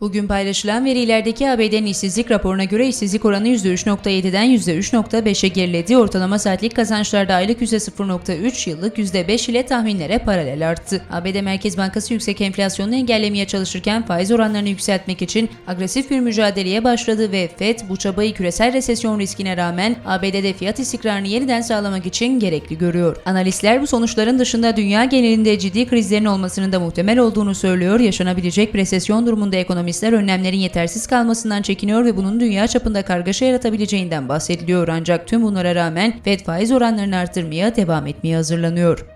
Bugün paylaşılan verilerdeki ABD'nin işsizlik raporuna göre işsizlik oranı %3.7'den %3.5'e geriledi. Ortalama saatlik kazançlarda aylık %0.3, yıllık %5 ile tahminlere paralel arttı. ABD Merkez Bankası yüksek enflasyonu engellemeye çalışırken faiz oranlarını yükseltmek için agresif bir mücadeleye başladı ve FED bu çabayı küresel resesyon riskine rağmen ABD'de fiyat istikrarını yeniden sağlamak için gerekli görüyor. Analistler bu sonuçların dışında dünya genelinde ciddi krizlerin olmasının da muhtemel olduğunu söylüyor. Yaşanabilecek bir resesyon durumunda ekonomistler önlemlerin yetersiz kalmasından çekiniyor ve bunun dünya çapında kargaşa yaratabileceğinden bahsediliyor. Ancak tüm bunlara rağmen Fed faiz oranlarını artırmaya devam etmeye hazırlanıyor.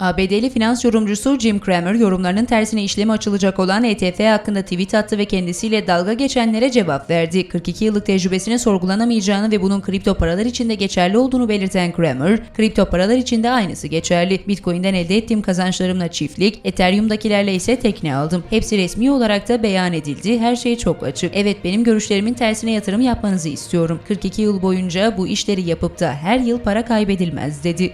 ABD'li finans yorumcusu Jim Cramer yorumlarının tersine işlemi açılacak olan ETF hakkında tweet attı ve kendisiyle dalga geçenlere cevap verdi. 42 yıllık tecrübesinin sorgulanamayacağını ve bunun kripto paralar için de geçerli olduğunu belirten Cramer, kripto paralar için de aynısı geçerli. Bitcoin'den elde ettiğim kazançlarımla çiftlik, Ethereum'dakilerle ise tekne aldım. Hepsi resmi olarak da beyan edildi. Her şey çok açık. Evet benim görüşlerimin tersine yatırım yapmanızı istiyorum. 42 yıl boyunca bu işleri yapıp da her yıl para kaybedilmez dedi.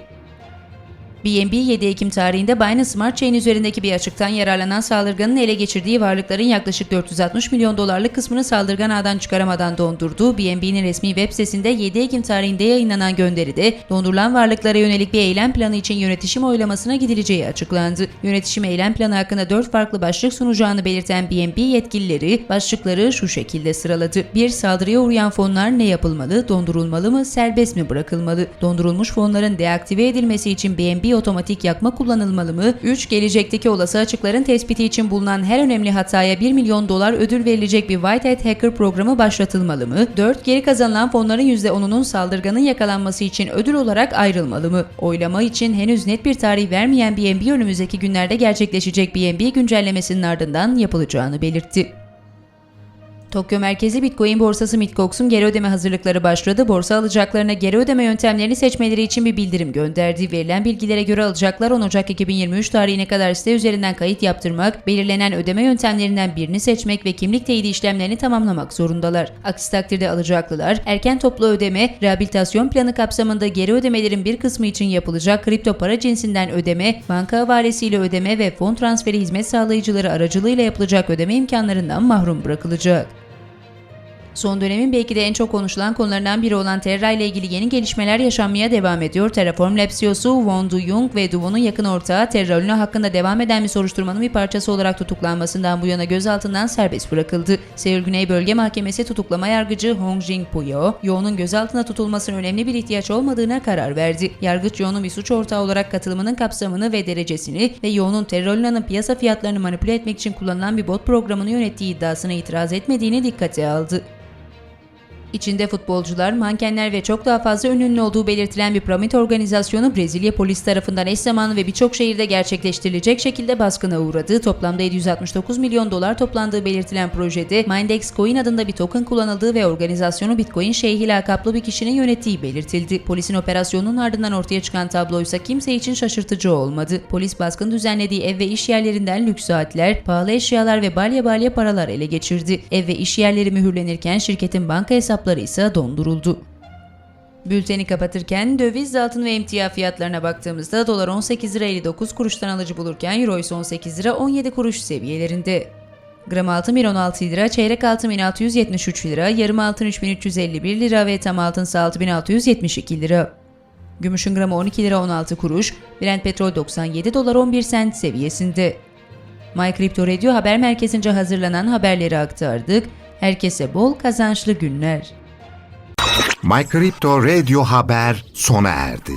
BNB 7 Ekim tarihinde Binance Smart Chain üzerindeki bir açıktan yararlanan saldırganın ele geçirdiği varlıkların yaklaşık 460 milyon dolarlık kısmını saldırgan ağdan çıkaramadan dondurdu. BNB'nin resmi web sitesinde 7 Ekim tarihinde yayınlanan gönderide dondurulan varlıklara yönelik bir eylem planı için yönetişim oylamasına gidileceği açıklandı. Yönetişim eylem planı hakkında 4 farklı başlık sunacağını belirten BNB yetkilileri başlıkları şu şekilde sıraladı. 1. Saldırıya uğrayan fonlar ne yapılmalı? Dondurulmalı mı? Serbest mi bırakılmalı? Dondurulmuş fonların deaktive edilmesi için BNB otomatik yakma kullanılmalı mı? 3. Gelecekteki olası açıkların tespiti için bulunan her önemli hataya 1 milyon dolar ödül verilecek bir White Hat Hacker programı başlatılmalı mı? 4. Geri kazanılan fonların %10'unun saldırganın yakalanması için ödül olarak ayrılmalı mı? Oylama için henüz net bir tarih vermeyen BNB önümüzdeki günlerde gerçekleşecek BNB güncellemesinin ardından yapılacağını belirtti. Tokyo merkezi Bitcoin borsası Mitcox'un geri ödeme hazırlıkları başladı. Borsa alacaklarına geri ödeme yöntemlerini seçmeleri için bir bildirim gönderdi. Verilen bilgilere göre alacaklar 10 Ocak 2023 tarihine kadar site üzerinden kayıt yaptırmak, belirlenen ödeme yöntemlerinden birini seçmek ve kimlik teyidi işlemlerini tamamlamak zorundalar. Aksi takdirde alacaklılar erken toplu ödeme, rehabilitasyon planı kapsamında geri ödemelerin bir kısmı için yapılacak kripto para cinsinden ödeme, banka havalesiyle ödeme ve fon transferi hizmet sağlayıcıları aracılığıyla yapılacak ödeme imkanlarından mahrum bırakılacak. Son dönemin belki de en çok konuşulan konularından biri olan Terra ile ilgili yeni gelişmeler yaşanmaya devam ediyor. Terraform Labs CEO'su Won Du-Young ve Duvo'nun yakın ortağı Terra Luna hakkında devam eden bir soruşturmanın bir parçası olarak tutuklanmasından bu yana gözaltından serbest bırakıldı. Seul Güney Bölge Mahkemesi tutuklama yargıcı Hong Jing-puyo, Yo'nun gözaltına tutulmasının önemli bir ihtiyaç olmadığına karar verdi. Yargıç Yo'nun bir suç ortağı olarak katılımının kapsamını ve derecesini ve Yo'nun Terra Luna'nın piyasa fiyatlarını manipüle etmek için kullanılan bir bot programını yönettiği iddiasına itiraz etmediğini dikkate aldı. İçinde futbolcular, mankenler ve çok daha fazla ünlü olduğu belirtilen bir piramit organizasyonu Brezilya polis tarafından eş zamanlı ve birçok şehirde gerçekleştirilecek şekilde baskına uğradı. Toplamda 769 milyon dolar toplandığı belirtilen projede Mindex Coin adında bir token kullanıldığı ve organizasyonu Bitcoin şeyhi lakaplı bir kişinin yönettiği belirtildi. Polisin operasyonunun ardından ortaya çıkan tabloysa kimse için şaşırtıcı olmadı. Polis baskın düzenlediği ev ve iş yerlerinden lüks saatler, pahalı eşyalar ve balya balya paralar ele geçirdi. Ev ve iş yerleri mühürlenirken şirketin banka hesapları ise donduruldu. Bülteni kapatırken döviz, altın ve emtia fiyatlarına baktığımızda dolar 18 lira 59 kuruştan alıcı bulurken euro ise 18 lira 17 kuruş seviyelerinde. Gram altın 1.16 lira, çeyrek altın 1673 lira, yarım altın 3351 lira ve tam altın ise 6672 lira. Gümüşün gramı 12 lira 16 kuruş, Brent petrol 97 dolar 11 sent seviyesinde. My Crypto Radio haber merkezince hazırlanan haberleri aktardık. Herkese bol kazançlı günler. My Crypto Radio Haber sona erdi.